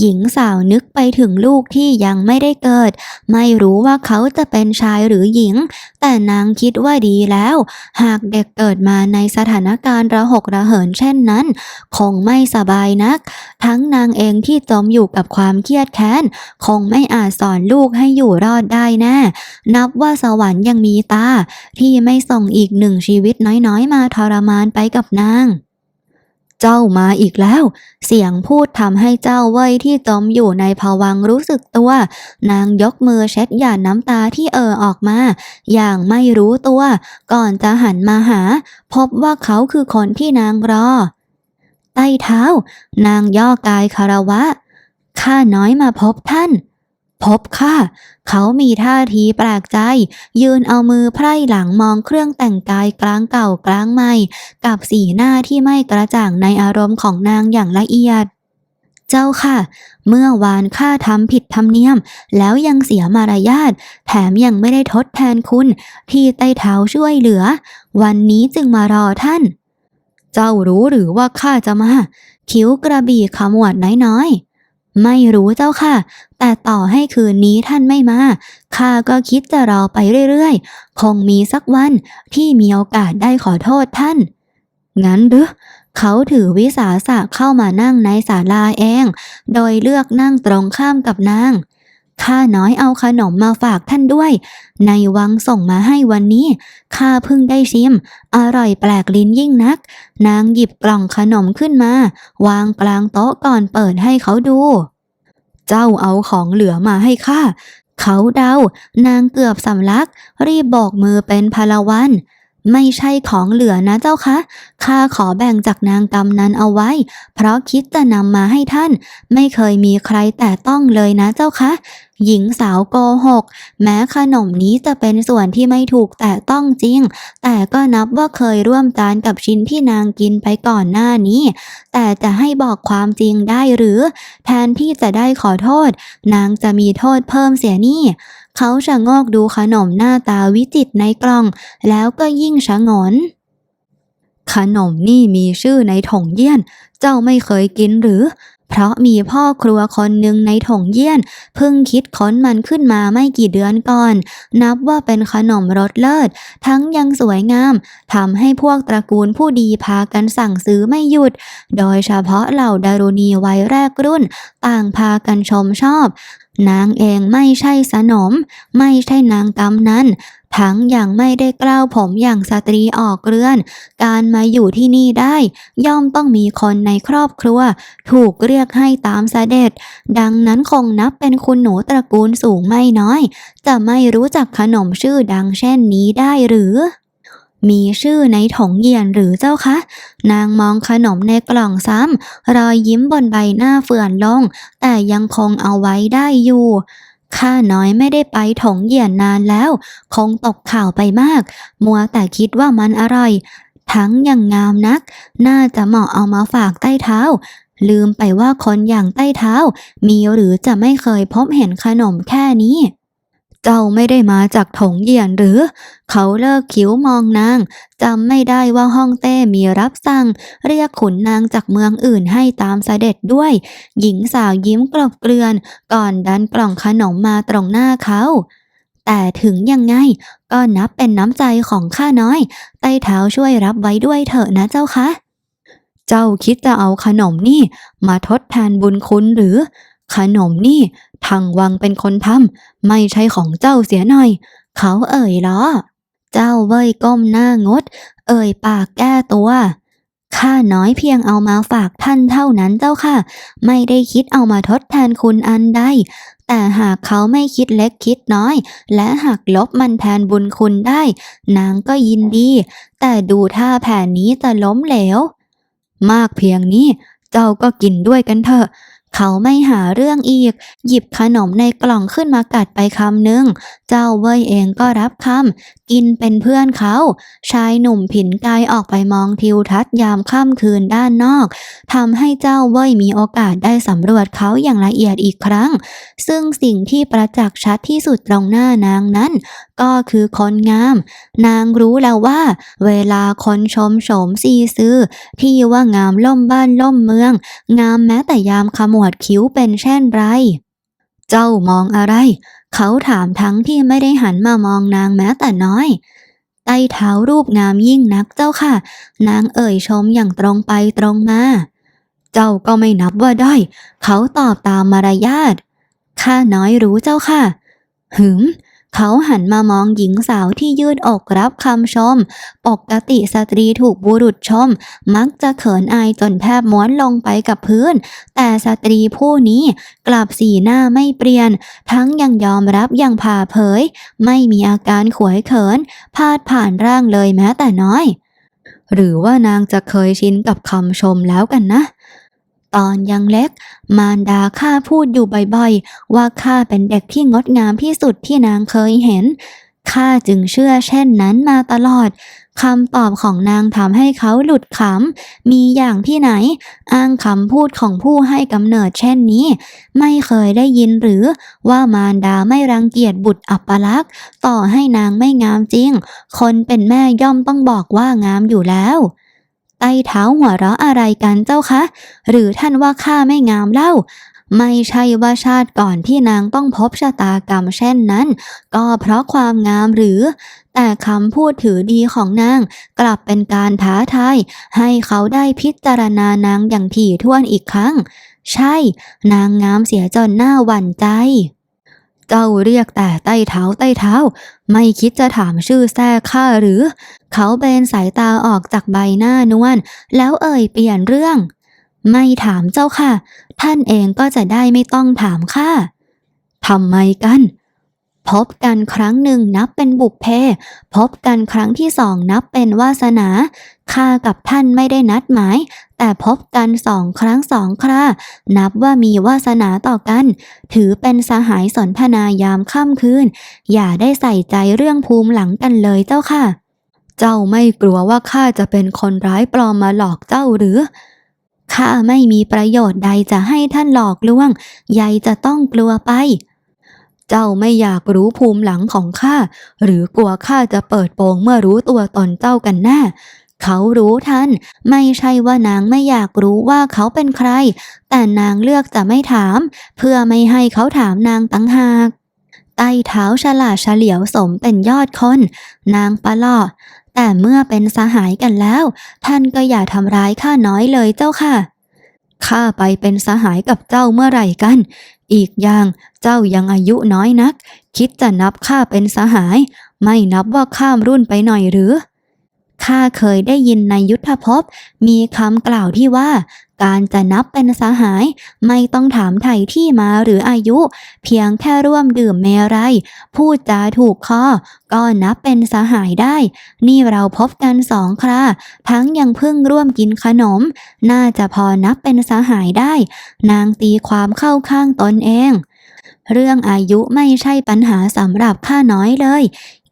หญิงสาวนึกไปถึงลูกที่ยังไม่ได้เกิด ไม่รู้ว่าเขาจะเป็นชายหรือหญิง แต่นางคิดว่าดีแล้ว หากเด็กเกิดมาในสถานการณ์ระหกระเหินเช่นนั้น คงไม่สบายนัก ทั้งนางเองที่จมอยู่กับความเครียดแค้น คงไม่อาจสอนลูกให้อยู่รอดได้แน่นับว่าสวรรค์ยังมีตา ที่ไม่ส่งอีกหนึ่งชีวิตน้อยๆ มาทรมานไปกับนาง เจ้ามาอีกแล้ว เสียงพูดทำให้เจ้าเว่ยที่จมอยู่ในภวังรู้สึกตัว นางยกมือเช็ดหยาดน้ำตาที่เอ่อออกมา อย่างไม่รู้ตัว ก่อนจะหันมาหา พบว่าเขาคือคนที่นางรอ ใต้เท้า นางย่อกายคารวะ ข้าน้อยมาพบท่าน พบข้าเขามีท่าทีแปลกใจ ยืนเอามือไพร่หลังมองเครื่องแต่งกายกลางเก่ากลางใหม่ กับสีหน้าที่ไม่กระจ่างในอารมณ์ของนางอย่างละเอียด เจ้าค่ะ เมื่อวานข้าทำผิดธรรมเนียม แล้วยังเสียมารยาท แถมยังไม่ได้ทดแทนคุณ ที่ใต้เท้าช่วยเหลือ วันนี้จึงมารอท่าน เจ้ารู้หรือว่าข้าจะมา คิ้วกระบี่ขมวดน้อยๆ ไม่รู้เจ้าค่ะ แต่ต่อให้คืนนี้ท่านไม่มา ข้าก็คิดจะรอไปเรื่อยๆ คงมีสักวันที่มีโอกาสได้ขอโทษท่าน งั้นหรือเขาถือวิสาสะเข้ามานั่งในศาลาเอง โดยเลือกนั่งตรงข้ามกับนาง ข้าน้อยเอาขนมมาฝากท่านด้วย ในวังส่งมาให้วันนี้ข้าเพิ่งได้ชิม อร่อยแปลกลิ้นยิ่งนัก นางหยิบกล่องขนมขึ้นมา วางกลางโต๊ะก่อนเปิดให้เขาดู เจ้าเอาของเหลือมาให้ข้าเขาเดานางเกือบสำลัก รีบบอกมือเป็นพลวันไม่ใช่ของเหลือนะเจ้าคะ ข้าขอแบ่งจากนางกำนันเอาไว้ เพราะคิดจะนำมาให้ท่าน ไม่เคยมีใครแต่ต้องเลยนะเจ้าคะ หญิงสาวโกหก แม้ขนมนี้จะเป็นส่วนที่ไม่ถูกแต่ต้องจริง แต่ก็นับว่าเคยร่วมจานกับชิ้นที่นางกินไปก่อนหน้านี้ แต่จะให้บอกความจริงได้หรือ แทนที่จะได้ขอโทษ นางจะมีโทษเพิ่มเสียนี่เขาชะโงกดูขนมหน้าตาวิจิตรในกล่อง แล้วก็ยิ่งชะงน ขนมนี่มีชื่อในถงเยี่ยน เจ้าไม่เคยกินหรือ เพราะมีพ่อครัวคนหนึ่งในถงเยี่ยน เพิ่งคิดค้นมันขึ้นมาไม่กี่เดือนก่อน นับว่าเป็นขนมรสเลิศ ทั้งยังสวยงามทำให้พวกตระกูลผู้ดีพากันสั่งซื้อไม่หยุด โดยเฉพาะเหล่าดารุณีวัยแรกรุ่น ต่างพากันชมชอบ นางเองไม่ใช่สนม ไม่ใช่นางกำนั้น ทั้งอยังไม่ได้กล้าวผมอย่างสตรีออกเรือน การมาอยู่ที่นี่ได้ ย่อมต้องมีคนในครอบครัว ถูกเรียกให้ตามเสด็จ ดังนั้นคงนับเป็นคุณหนูตระกูลสูงไม่น้อย จะไม่รู้จักขนมชื่อดังเช่นนี้ได้หรือ มีชื่อในถงเยียนหรือเจ้าคะ นางมองขนมในกล่องซ้ำรอยยิ้มบนใบหน้าเฟื่อนลง แต่ยังคงเอาไว้ได้อยู่ข้าน้อยไม่ได้ไปถงเหยียนนานแล้ว คงตกข่าวไปมาก มัวแต่คิดว่ามันอร่อย ทั้งยังงามนัก น่าจะเหมาะเอามาฝากใต้เท้า ลืมไปว่าคนอย่างใต้เท้า มีหรือจะไม่เคยพบเห็นขนมแค่นี้ เจ้าไม่ได้มาจากถงเยียนหรือ เขาเลิกคิ้วมองนางจำไม่ได้ว่าห้องเต้มีรับสั่ง เรียกขุนนางจากเมืองอื่นให้ตามเสด็จด้วย หญิงสาวยิ้มกลบเกลื่อน ก่อนดันกล่องขนมมาตรงหน้าเขาแต่ถึงยังไงก็นับเป็นน้ำใจของข้าน้อย ใต้เท้าช่วยรับไว้ด้วยเถอะนะเจ้าคะ เจ้าคิดจะเอาขนมนี่ มาทดแทนบุญคุณหรือ ขนมนี่ทางวังเป็นคนทำไม่ใช่ของเจ้าเสียหน่อย เขาเอ่ยล้อ เจ้าเว้ยก้มหน้างด เอ่ยปากแก้ตัวข้าน้อยเพียงเอามาฝากท่านเท่านั้นเจ้าค่ะ ไม่ได้คิดเอามาทดแทนคุณอันใด แต่หากเขาไม่คิดเล็กคิดน้อย และหากลบมันแทนบุญคุณได้ นางก็ยินดี แต่ดูท่าแผนนี้จะล้มเหลว มากเพียงนี้ เจ้าก็กินด้วยกันเถอะ เขาไม่หาเรื่องอีก หยิบขนมในกล่องขึ้นมากัดไปคำหนึ่งเจ้าเว่ยเองก็รับค กินเป็นเพื่อนเขา ชายหนุ่มผินกายออกไปมองทิวทัศน์ยามค่ำคืนด้านนอกทำให้เจ้าเว่ยมีโอกาสได้สำรวจเขาอย่างละเอียดอีกครั้ง ซึ่งสิ่งที่ประจักษ์ชัดที่สุดตรงหน้านางนั้น ก็คือคนงาม นางรู้แล้วว่า เวลาคนชมโฉมซีซื้อ ที่ว่างามล่มบ้านล่มเมือง งามแม้แต่ยามขมวดคิ้วเป็นเช่นไร เจ้ามองอะไร เขาถามทั้งที่ไม่ได้หันมามองนางแม้แต่น้อยใต้เท้ารูปงามยิ่งนักเจ้าค่ะ นางเอ่ยชมอย่างตรงไปตรงมา เจ้าก็ไม่นับว่าด้อยเขาตอบตามมารยาทข้าน้อยรู้เจ้าค่ะ หืม เขาหันมามองหญิงสาวที่ยืดอกรับคำชม ปกติสตรีถูกบุรุษชม มักจะเขินอายจนแทบม้วนลงไปกับพื้น แต่สตรีผู้นี้กลับสีหน้าไม่เปลี่ยน ทั้งยังยอมรับอย่างผ่าเผย ไม่มีอาการขวยเขิน พาดผ่านร่างเลยแม้แต่น้อย หรือว่านางจะเคยชินกับคำชมแล้วกันนะ ตอนยังเล็ก มารดาข้าพูดอยู่บ่อยๆ ว่าข้าเป็นเด็กที่งดงามที่สุดที่นางเคยเห็นข้าจึงเชื่อเช่นนั้นมาตลอดคำตอบของนางทำให้เขาหลุดขำ มีอย่างที่ไหน อ้างคำพูดของผู้ให้กำเนิดเช่นนี้ ไม่เคยได้ยินหรือว่ามารดาไม่รังเกียจบุตรอัปลักษ์ต่อให้นางไม่งามจริง คนเป็นแม่ย่อมต้องบอกว่างามอยู่แล้ว ใต้เท้าหัวเราะอะไรกันเจ้าคะ หรือท่านว่าข้าไม่งามเล่า ไม่ใช่ว่าชาติก่อนที่นางต้องพบชะตากรรมเช่นนั้น ก็เพราะความงามหรือ แต่คำพูดถือดีของนาง กลับเป็นการท้าทายให้เขาได้พิจารณานางอย่างถี่ถ้วนอีกครั้ง ใช่ นางงามเสียจนหน้าหวั่นใจ เจ้าเรียกแต่ใต้เท้าใต้เท้า ไม่คิดจะถามชื่อแท้ข้าหรือ เขาเบนสายตาออกจากใบหน้านวลแล้วเอ่ยเปลี่ยนเรื่อง ไม่ถามเจ้าค่ะ ท่านเองก็จะได้ไม่ต้องถามข้าทำไมกัน พบกันครั้งหนึ่งนับเป็นบุพเพ พบกันครั้งที่สองนับเป็นวาสนาข้ากับท่านไม่ได้นัดหมาย แต่พบกันสองครั้งสองครา นับว่ามีวาสนาต่อกัน ถือเป็นสหายสนทนายามค่ำคืน อย่าได้ใส่ใจเรื่องภูมิหลังกันเลยเจ้าค่ะ เจ้าไม่กลัวว่าข้าจะเป็นคนร้ายปลอมมาหลอกเจ้าหรือข้าไม่มีประโยชน์ใดจะให้ท่านหลอกลวงใยจะต้องกลัวไป เจ้าไม่อยากรู้ภูมิหลังของข้า หรือกลัวข้าจะเปิดโปงเมื่อรู้ตัวตนเจ้ากันแน่ เขารู้ทัน ไม่ใช่ว่านางไม่อยากรู้ว่าเขาเป็นใคร แต่นางเลือกจะไม่ถาม เพื่อไม่ให้เขาถามนางตั้งหากใต้เท้าฉลาดเฉลียวสมเป็นยอดคน นางปะลอแต่เมื่อเป็นสหายกันแล้ว ท่านก็อย่าทำร้ายข้าน้อยเลยเจ้าค่ะ ข้าไปเป็นสหายกับเจ้าเมื่อไหร่กัน อีกอย่างเจ้ายังอายุน้อยนัก คิดจะนับข้าเป็นสหาย ไม่นับว่าข้ามรุ่นไปหน่อยหรือ ข้าเคยได้ยินในยุทธภพมีคำกล่าวที่ว่า การจะนับเป็นสหาย ไม่ต้องถามไถ่ที่มาหรืออายุ เพียงแค่ร่วมดื่มเมรัยพูดจาถูกคอก็นับเป็นสหายได้ นี่เราพบกันสองครา ทั้งยังเพิ่งร่วมกินขนม น่าจะพอนับเป็นสหายได้ นางตีความเข้าข้างตนเองเรื่องอายุไม่ใช่ปัญหาสำหรับข้าน้อยเลย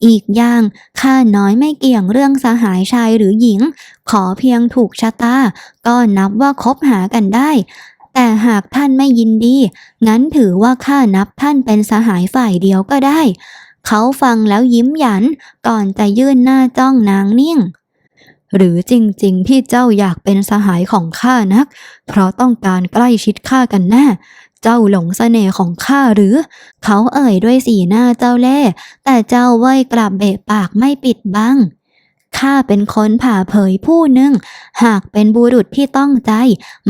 อีกอย่างข้าน้อยไม่เกี่ยงเรื่องสหายชายหรือหญิง ขอเพียงถูกชะตา ก็นับว่าคบหากันได้ แต่หากท่านไม่ยินดี งั้นถือว่าข้านับท่านเป็นสหายฝ่ายเดียวก็ได้ เขาฟังแล้วยิ้มหยัน ก่อนจะยื่นหน้าจ้องนางนิ่งหรือจริงๆ ที่เจ้าอยากเป็นสหายของข้านัก เพราะต้องการใกล้ชิดข้ากันแน่ เจ้าหลงเสน่ห์ของข้าหรือ เขาเอ่ยด้วยสีหน้าเจ้าเล่ห์แต่เจ้าเว่ยกลับเบะปากไม่ปิดบังข้าเป็นคนผ่าเผยผู้หนึ่ง หากเป็นบุรุษที่ต้องใจ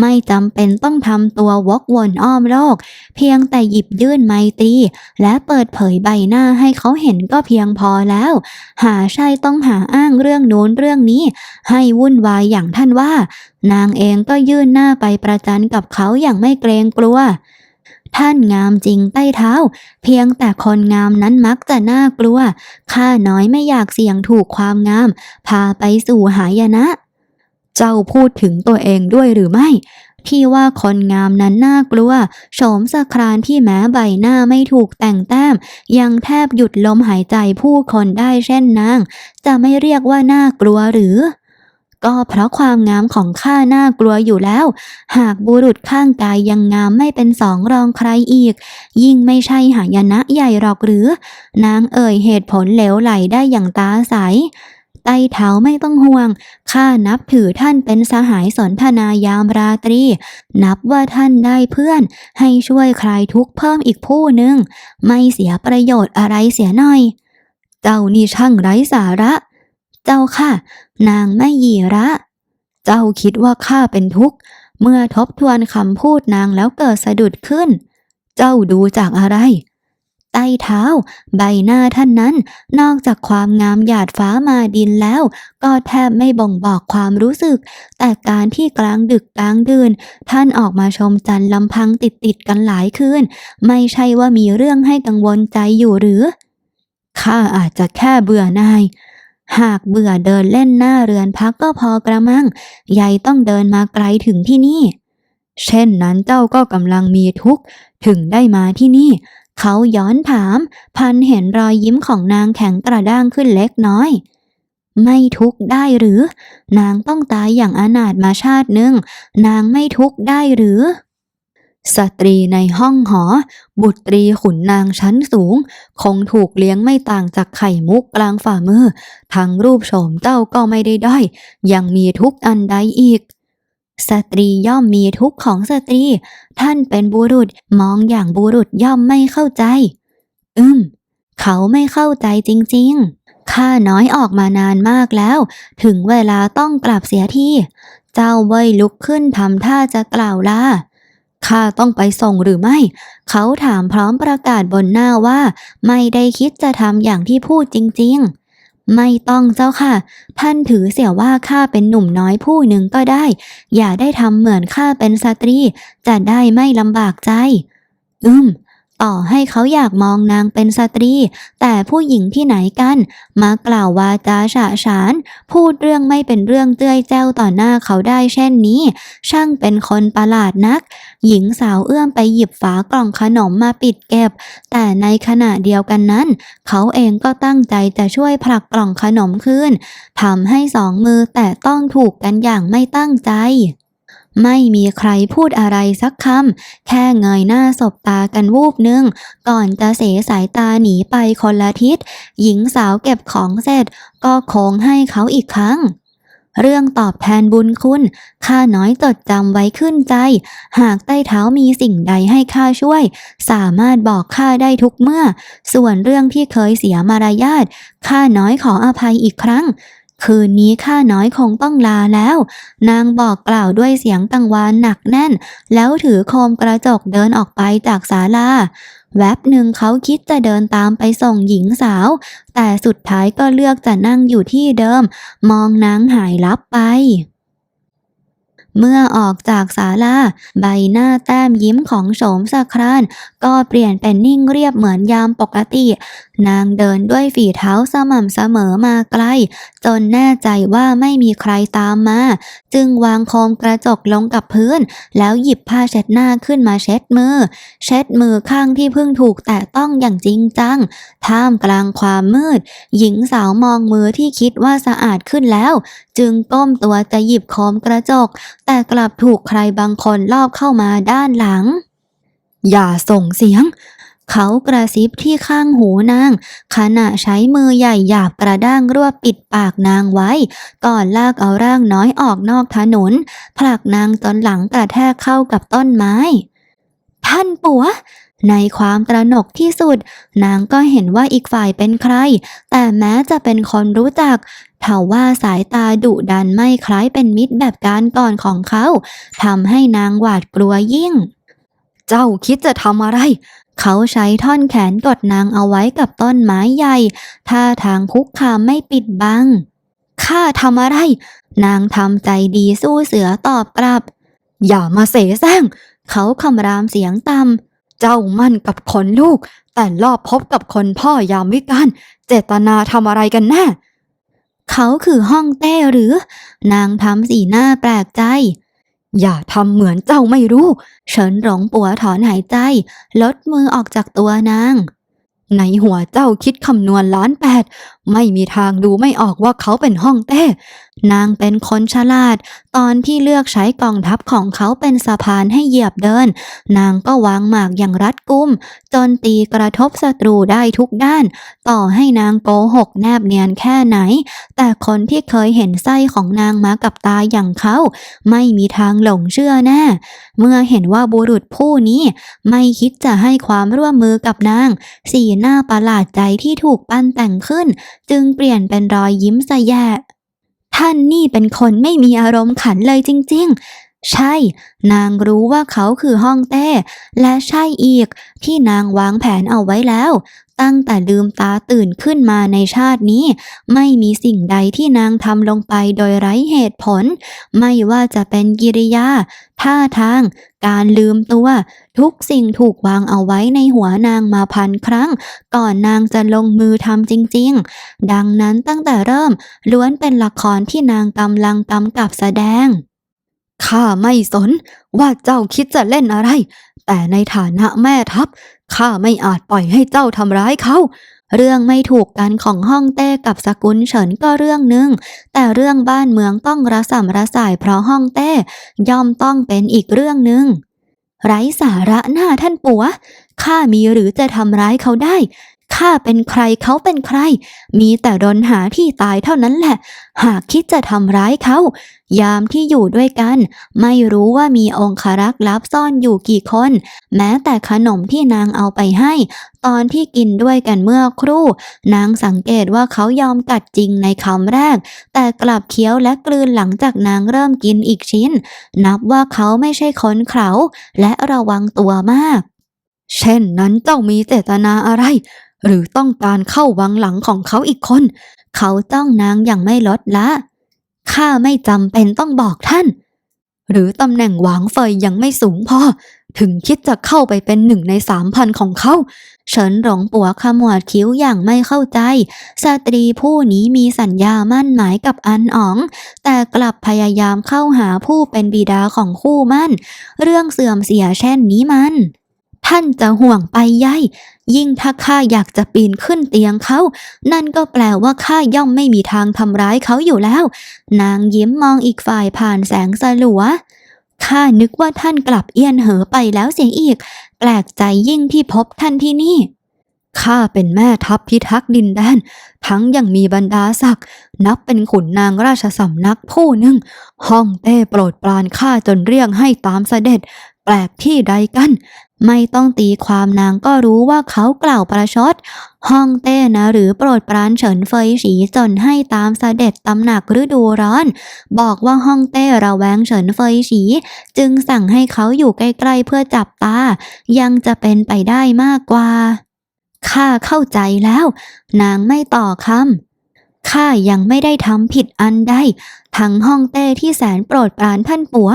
ไม่จำเป็นต้องทำตัววกวนอ้อมโลก เพียงแต่หยิบยื่นไมตรี และเปิดเผยใบหน้าให้เขาเห็นก็เพียงพอแล้ว หาใช่ต้องหาอ้างเรื่องโน้นเรื่องนี้ ให้วุ่นวายอย่างท่านว่า นางเองก็ยื่นหน้าไปประจันกับเขาอย่างไม่เกรงกลัว ท่านงามจริงใต้เท้า เพียงแต่คนงามนั้นมักจะน่ากลัว ข้าน้อยไม่อยากเสี่ยงถูกความงาม พาไปสู่หายนะ เจ้าพูดถึงตัวเองด้วยหรือไม่ ที่ว่าคนงามนั้นน่ากลัว โฉมสครานที่แม้ใบหน้าไม่ถูกแต่งแต้ม ยังแทบหยุดลมหายใจผู้คนได้เช่นนาง จะไม่เรียกว่าน่ากลัวหรือ ก็เพราะความงามของข้าน่ากลัวอยู่แล้ว หากบุรุษข้างกายยังงามไม่เป็นสองรองใครอีก ยิ่งไม่ใช่หายนะใหญ่หรอกหรือ นางเอ่ยเหตุผลเหลวไหลได้อย่างตาใสไต้เท้าไม่ต้องห่วง ข้านับถือท่านเป็นสหายสนทนายามราตรี นับว่าท่านได้เพื่อน ให้ช่วยใคลายทุกเพิ่มอีกผู้หนึ่ง ไม่เสียประโยชน์อะไรเสียหน่อย เจ้านี่ช่างไร้สาระ เจ้าค่ะ นางไม่หยีระ เจ้าคิดว่าข้าเป็นทุกข์ เมื่อทบทวนคำพูดนางแล้วเกิดสะดุดขึ้น เจ้าดูจากอะไร ใต้เท้า ใบหน้าท่านนั้น นอกจากความงามหยาดฟ้ามาดินแล้ว ก็แทบไม่บ่งบอกความรู้สึก แต่การที่กลางดึกกลางดื่น ท่านออกมาชมจันทร์ลำพังติดติดกันหลายคืน ไม่ใช่ว่ามีเรื่องให้กังวลใจอยู่หรือข้าอาจจะแค่เบื่อนาย หากเบื่อเดินเล่นหน้าเรือนพักก็พอกระมังยายต้องเดินมาไกลถึงที่นี่ เช่นนั้นเจ้าก็กำลังมีทุกข์ถึงได้มาที่นี่ เขาย้อนถาม พันเห็นรอยยิ้มของนางแข็งกระด้างขึ้นเล็กน้อย ไม่ทุกข์ได้หรือ นางต้องตายอย่างอนาถมาชาติหนึ่งนางไม่ทุกข์ได้หรือ สตรีในห้องหอ บุตรีขุนนางชั้นสูง คงถูกเลี้ยงไม่ต่างจากไข่มุกกลางฝ่ามือ ทั้งรูปโฉมเจ้าก็ไม่ได้ด้อย ยังมีทุกข์อันใดอีก สตรีย่อมมีทุกข์ของสตรี ท่านเป็นบุรุษมองอย่างบุรุษย่อมไม่เข้าใจ อืม เขาไม่เข้าใจจริงๆ ข้าน้อยออกมานานมากแล้ว ถึงเวลาต้องกลับเสียทีเจ้าเว่ยลุกขึ้นทำท่าจะกล่าวลา ข้าต้องไปส่งหรือไม่ เขาถามพร้อมประกาศบนหน้าว่า ไม่ได้คิดจะทำอย่างที่พูดจริง ๆไม่ต้องเจ้าค่ะ ท่านถือเสียว่าข้าเป็นหนุ่มน้อยผู้หนึ่งก็ได้ อย่าได้ทำเหมือนข้าเป็นสตรี จะได้ไม่ลำบากใจ อืม ต่อให้เขาอยากมองนางเป็นสตรี แต่ผู้หญิงที่ไหนกัน มากล่าววาจาฉะฉาน พูดเรื่องไม่เป็นเรื่องเจ้ยแจ้วต่อหน้าเขาได้เช่นนี้ ช่างเป็นคนประหลาดนัก หญิงสาวเอื้อมไปหยิบฝากล่องขนมมาปิดเก็บ แต่ในขณะเดียวกันนั้น เขาเองก็ตั้งใจจะช่วยผลักกล่องขนมคืนทำให้สองมือแต่ต้องถูกกันอย่างไม่ตั้งใจ ไม่มีใครพูดอะไรสักคำ แค่เงยหน้าสบตากันวูบหนึ่งก่อนจะเสสายตาหนีไปคนละทิศ หญิงสาวเก็บของเสร็จ ก็โค้งให้เขาอีกครั้ง เรื่องตอบแทนบุญคุณ ข้าน้อยจดจำไว้ขึ้นใจ หากใต้เท้ามีสิ่งใดให้ข้าช่วย สามารถบอกข้าได้ทุกเมื่อ ส่วนเรื่องที่เคยเสียมารยาท ข้าน้อยขออภัยอีกครั้ง คืนนี้ข้าน้อยคงต้องลาแล้ว นางบอกกล่าวด้วยเสียงกังวานหนักแน่น แล้วถือโคมกระจกเดินออกไปจากศาลาแวบหนึ่งเขาคิดจะเดินตามไปส่งหญิงสาว แต่สุดท้ายก็เลือกจะนั่งอยู่ที่เดิม มองนางหายลับไป เมื่อออกจากศาลาใบหน้าแต้มยิ้มของโฉมสะครานก็เปลี่ยนเป็นนิ่งเรียบเหมือนยามปกติ นางเดินด้วยฝีเท้าสม่ำเสมอมาไกล จนแน่ใจว่าไม่มีใครตามมา จึงวางโคมกระจกลงกับพื้น แล้วหยิบผ้าเช็ดหน้าขึ้นมาเช็ดมือ เช็ดมือข้างที่เพิ่งถูกแตะต้องอย่างจริงจัง ท่ามกลางความมืด หญิงสาวมองมือที่คิดว่าสะอาดขึ้นแล้ว จึงก้มตัวจะหยิบโคมกระจกแต่กลับถูกใครบางคนลอบเข้ามาด้านหลัง อย่าส่งเสียง เขากระซิบที่ข้างหูนาง ขณะใช้มือใหญ่หยาบกระด้างรวบปิดปากนางไว้ ก่อนลากเอาร่างน้อยออกนอกถนน ผลักนางจนหลังกระแทกเข้ากับต้นไม้ ท่านปัว ในความตระหนกที่สุด นางก็เห็นว่าอีกฝ่ายเป็นใคร แต่แม้จะเป็นคนรู้จักเทว่าสายตาดุดันไม่คล้ายเป็นมิตรแบบการก่อนของเขาทำให้นางหวาดกลัวยิ่ง เจ้าคิดจะทำอะไรเขาใช้ท่อนแขนกดนางเอาไว้กับต้นไม้ใหญ่ท่าทางคุกคามไม่ปิดบัง ข้าทำอะไร นางทำใจดีสู้เสือตอบกลับ อย่ามาเสแสร้ง เขาคำรามเสียงต่ำ เจ้ามั่นกับคนลูก แต่ลอบพบกับคนพ่อยามวิกาลเจตนาทำอะไรกันแน่ เขาคือห้องเต้หรือ นางทำสีหน้าแปลกใจ อย่าทำเหมือนเจ้าไม่รู้ เฉินหลงปัวถอนหายใจ ลดมือออกจากตัวนาง ในหัวเจ้าคิดคำนวณล้านแปดไม่มีทางดูไม่ออกว่าเขาเป็นห้องเต้ นางเป็นคนฉลาด ตอนที่เลือกใช้กองทัพของเขาเป็นสะพานให้เหยียบเดิน นางก็วางหมากอย่างรัดกุม จนตีกระทบศัตรูได้ทุกด้าน ต่อให้นางโกหกแนบเนียนแค่ไหน แต่คนที่เคยเห็นไส้ของนางมากับตาอย่างเขา ไม่มีทางหลงเชื่อแน่เมื่อเห็นว่าบุรุษผู้นี้ ไม่คิดจะให้ความร่วมมือกับนาง สีหน้าประหลาดใจที่ถูกปั้นแต่งขึ้นจึงเปลี่ยนเป็นรอยยิ้มสะแยะท่านนี่เป็นคนไม่มีอารมณ์ขันเลยจริง ๆ ใช่ นางรู้ว่าเขาคือห้องเต้ และใช่อีกที่นางวางแผนเอาไว้แล้ว ตั้งแต่ลืมตาตื่นขึ้นมาในชาตินี้ ไม่มีสิ่งใดที่นางทำลงไปโดยไร้เหตุผล ไม่ว่าจะเป็นกิริยา ท่าทาง การลืมตัว ทุกสิ่งถูกวางเอาไว้ในหัวนางมาพันครั้ง ก่อนนางจะลงมือทำจริง ๆ ดังนั้นตั้งแต่เริ่มล้วนเป็นละครที่นางกำลังกำกับแสดง ข้าไม่สนว่าเจ้าคิดจะเล่นอะไร แต่ในฐานะแม่ทัพข้าไม่อาจปล่อยให้เจ้าทำร้ายเขา เรื่องไม่ถูกกันของห้องเต้กับสกุลเฉินก็เรื่องหนึ่ง แต่เรื่องบ้านเมืองต้องระสำระสายเพราะห้องเต้ย่อมต้องเป็นอีกเรื่องหนึ่งไร้สาระหน้าท่านปัวข้ามีหรือจะทำร้ายเขาได้ ข้าเป็นใครเขาเป็นใคร มีแต่รนหาที่ตายเท่านั้นแหละ หากคิดจะทำร้ายเขา ยามที่อยู่ด้วยกัน ไม่รู้ว่ามีองครักษ์ลับซ่อนอยู่กี่คน แม้แต่ขนมที่นางเอาไปให้ ตอนที่กินด้วยกันเมื่อครู่ นางสังเกตว่าเขายอมกัดจริงในคำแรก แต่กลับเคี้ยวและกลืนหลังจากนางเริ่มกินอีกชิ้น นับว่าเขาไม่ใช่คนเขาและระวังตัวมากเช่นนั้นเจ้ามีเจตนาอะไร หรือต้องการเข้าวังหลังของเขาอีกคน เขาจ้องนางอย่างไม่ลดละข้าไม่จำเป็นต้องบอกท่าน หรือตำแหน่งหวางเฟยยังไม่สูงพอ ถึงคิดจะเข้าไปเป็นหนึ่งในสามพันของเขา เฉินหลงปัวขมวดคิ้วอย่างไม่เข้าใจ สตรีผู้นี้มีสัญญามั่นหมายกับอันอ๋อง แต่กลับพยายามเข้าหาผู้เป็นบิดาของคู่มั่น เรื่องเสื่อมเสียเช่นนี้มัน ท่านจะห่วงไปใยยิ่งถ้าข้าอยากจะปีนขึ้นเตียงเขา นั่นก็แปลว่าข้าย่อมไม่มีทางทำร้ายเขาอยู่แล้ว นางยิ้มมองอีกฝ่ายผ่านแสงสลัวข้านึกว่าท่านกลับเอียนเหอไปแล้วเสียอีก แปลกใจยิ่งที่พบท่านที่นี่ข้าเป็นแม่ทัพพิทักษ์ดินแดน ทั้งยังมีบรรดาศักดิ์นับเป็นขุนนางราชสำนักผู้หนึ่ง ห้องเต้โปรดปรานข้าจนเรียกให้ตามเสด็จ แปลกที่ใดกัน ไม่ต้องตีความนางก็รู้ว่าเขากล่าวประชดห้องเต้นะหรือโปรดปรานเฉินเฟยฉีจนให้ตามเสด็จตำหนักฤดูร้อน บอกว่าห้องเต้ระแวงเฉินเฟยฉีจึงสั่งให้เขาอยู่ใกล้ๆเพื่อจับตา ยังจะเป็นไปได้มากกว่าข้าเข้าใจแล้ว นางไม่ต่อคำ ข้ายังไม่ได้ทำผิดอันใด ทั้งห้องเต้ที่แสนโปรดปรานท่านปัว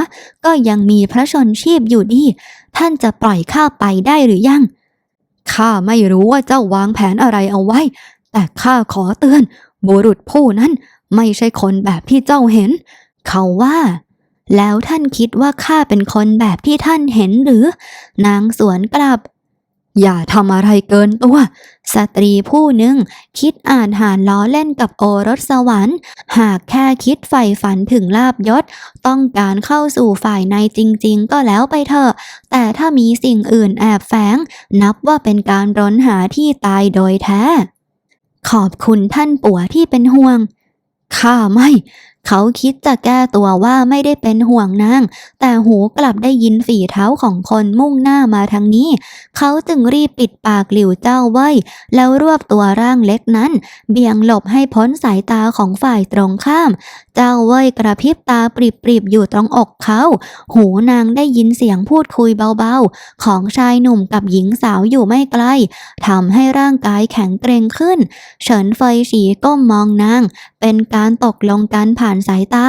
ก็ยังมีพระชนชีพอยู่ดี ท่านจะปล่อยข้าไปได้หรือยัง ข้าไม่รู้ว่าเจ้าวางแผนอะไรเอาไว้ แต่ข้าขอเตือน บุรุษผู้นั้นไม่ใช่คนแบบที่เจ้าเห็น เขาว่า แล้วท่านคิดว่าข้าเป็นคนแบบที่ท่านเห็นหรือ นางสวนกลับ อย่าทำอะไรเกินตัว สตรีผู้หนึ่ง คิดอ่านหารล้อเล่นกับโอรสสวรรค์ หากแค่คิดใฝ่ฝันถึงลาบยศ ต้องการเข้าสู่ฝ่ายในจริงๆ ก็แล้วไปเถอะ แต่ถ้ามีสิ่งอื่นแอบแฝง นับว่าเป็นการร้นหาที่ตายโดยแท้ ขอบคุณท่านปัวที่เป็นห่วงข้าไม่ เขาคิดจะแก้ตัวว่าไม่ได้เป็นห่วงนาง แต่หูกลับได้ยินฝีเท้าของคนมุ่งหน้ามาทางนี้ เขาจึงรีบปิดปากหลิวเจ้าไว้ แล้วรวบตัวร่างเล็กนั้น เบี่ยงหลบให้พ้นสายตาของฝ่ายตรงข้าม เจ้าเว้ยกระพริบตาปริบๆอยู่ตรงอกเขา หูนางได้ยินเสียงพูดคุยเบาๆ ของชายหนุ่มกับหญิงสาวอยู่ไม่ไกลทำให้ร่างกายแข็งเกร็งขึ้น เฉินเฟยฉีก้มมองนางเป็นการตกลงกันผ่านผ่านสายตา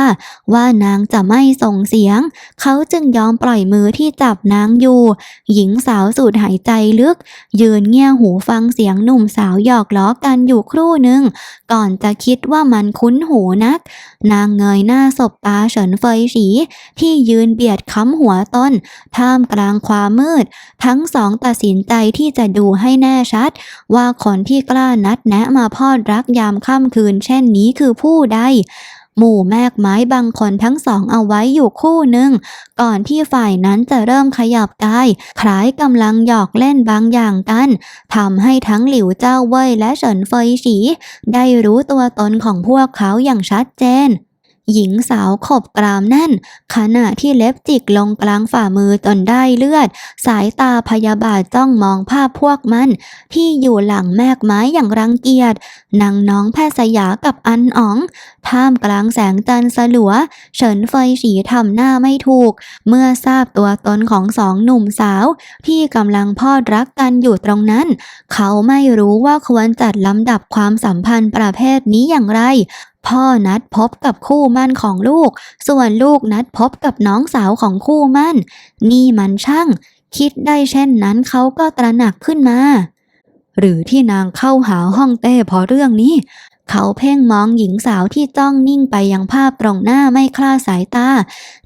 ว่านางจะไม่ส่งเสียง เขาจึงยอมปล่อยมือที่จับนางอยู่ หญิงสาวสูดหายใจลึก ยืนเงี่ยหูฟังเสียงหนุ่มสาวหยอกล้อกันอยู่ครู่หนึ่ง ก่อนจะคิดว่ามันคุ้นหูนัก นางเงยหน้าสบตาเฉินเฟยฉีที่ยืนเบียดค้ำหัวต้น ท่ามกลางความมืด ทั้งสองตัดสินใจที่จะดูให้แน่ชัด ว่าคนที่กล้านัดแนะมาพอดรักยามค่ำคืนเช่นนี้คือผู้ใด หมู่แมกไม้บางคนทั้งสองเอาไว้อยู่คู่หนึ่ง ก่อนที่ฝ่ายนั้นจะเริ่มขยับกายคล้ายกำลังหยอกเล่นบางอย่างกันทำให้ทั้งหลิวเจ้าเว่ยและเฉินเฟยฉีได้รู้ตัวตนของพวกเขาอย่างชัดเจน หญิงสาวขบกรามแน่น ขณะที่เล็บจิกลงกลางฝ่ามือจนได้เลือด สายตาพยาบาทจ้องมองภาพพวกมัน ที่อยู่หลังแมกไม้อย่างรังเกียจนางน้องแพทย์สยากับอันอ๋อง ท่ามกลางแสงจันทร์สลัว เฉินเฟยฉีทำหน้าไม่ถูก เมื่อทราบตัวตนของสองหนุ่มสาว ที่กำลังพอดรักกันอยู่ตรงนั้น เขาไม่รู้ว่าควรจัดลำดับความสัมพันธ์ประเภทนี้อย่างไร พ่อนัดพบกับคู่มั่นของลูก ส่วนลูกนัดพบกับน้องสาวของคู่มั่น นี่มันช่าง คิดได้เช่นนั้นเขาก็ตระหนักขึ้นมา หรือที่นางเข้าหาห้องเต้เพราะเรื่องนี้ เขาเพ่งมองหญิงสาวที่จ้องนิ่งไปยังภาพตรงหน้าไม่คลาดสายตา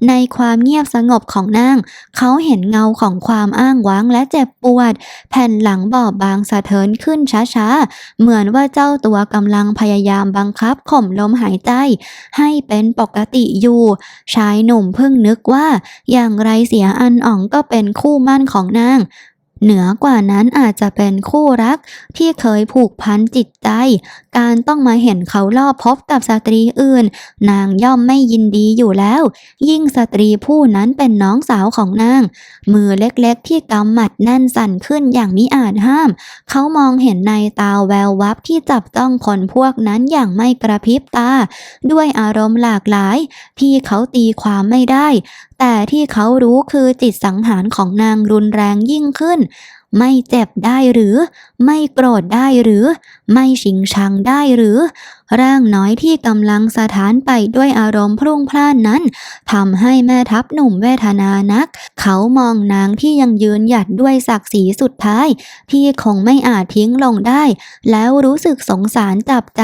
ในความเงียบสงบของนาง เขาเห็นเงาของความอ้างว้างและเจ็บปวด แผ่นหลังบอบบางสะเทินขึ้นช้าๆ เหมือนว่าเจ้าตัวกำลังพยายามบังคับข่มลมหายใจ ให้เป็นปกติอยู่ ชายหนุ่มเพิ่งนึกว่า อย่างไรเสียอันอ่องก็เป็นคู่มั่นของนาง เหนือกว่านั้นอาจจะเป็นคู่รักที่เคยผูกพันจิตใจ การต้องมาเห็นเขาลอบพบกับสตรีอื่น นางย่อมไม่ยินดีอยู่แล้ว ยิ่งสตรีผู้นั้นเป็นน้องสาวของนาง มือเล็กๆที่กำหมัดแน่นสั่นขึ้นอย่างมิอาจห้าม เขามองเห็นในตาแวววับที่จับต้องคนพวกนั้นอย่างไม่กระพริบตา ด้วยอารมณ์หลากหลาย ที่เขาตีความไม่ได้แต่ที่เขารู้คือจิตสังหารของนางรุนแรงยิ่งขึ้นไม่เจ็บได้หรือ ไม่โกรธได้หรือไม่ชิงชังได้หรือ ร่างน้อยที่กำลังสถานไปด้วยอารมณ์พรุ่งพล่านนั้นทำให้แม่ทัพหนุ่มเวทนานัก เขามองนางที่ยังยืนหยัดด้วยศักดิ์ศรีสุดท้าย ที่คงไม่อาจทิ้งลงได้ แล้วรู้สึกสงสารจับใจ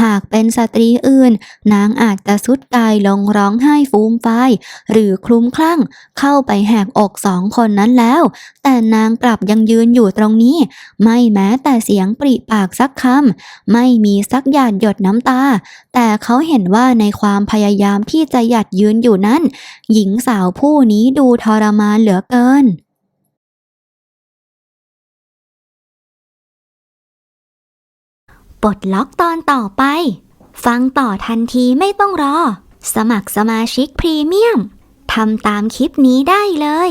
หากเป็นสตรีอื่น นางอาจจะสุดกายลงร้องไห้ฟูมฟายหรือคลุ้มคลั่ง เข้าไปแหกอกสองคนนั้นแล้ว แต่นางกลับยังยืนอยู่ตรงนี้ ไม่แม้แต่เสียงปริปากสักคำไม่มีสักหยาดหยดน้ำตา แต่เขาเห็นว่าในความพยายามที่จะหยัดยืนอยู่นั้น หญิงสาวผู้นี้ดูทรมานเหลือเกินปลดล็อกตอนต่อไป ฟังต่อทันทีไม่ต้องรอ สมัครสมาชิกพรีเมียมทำตามคลิปนี้ได้เลย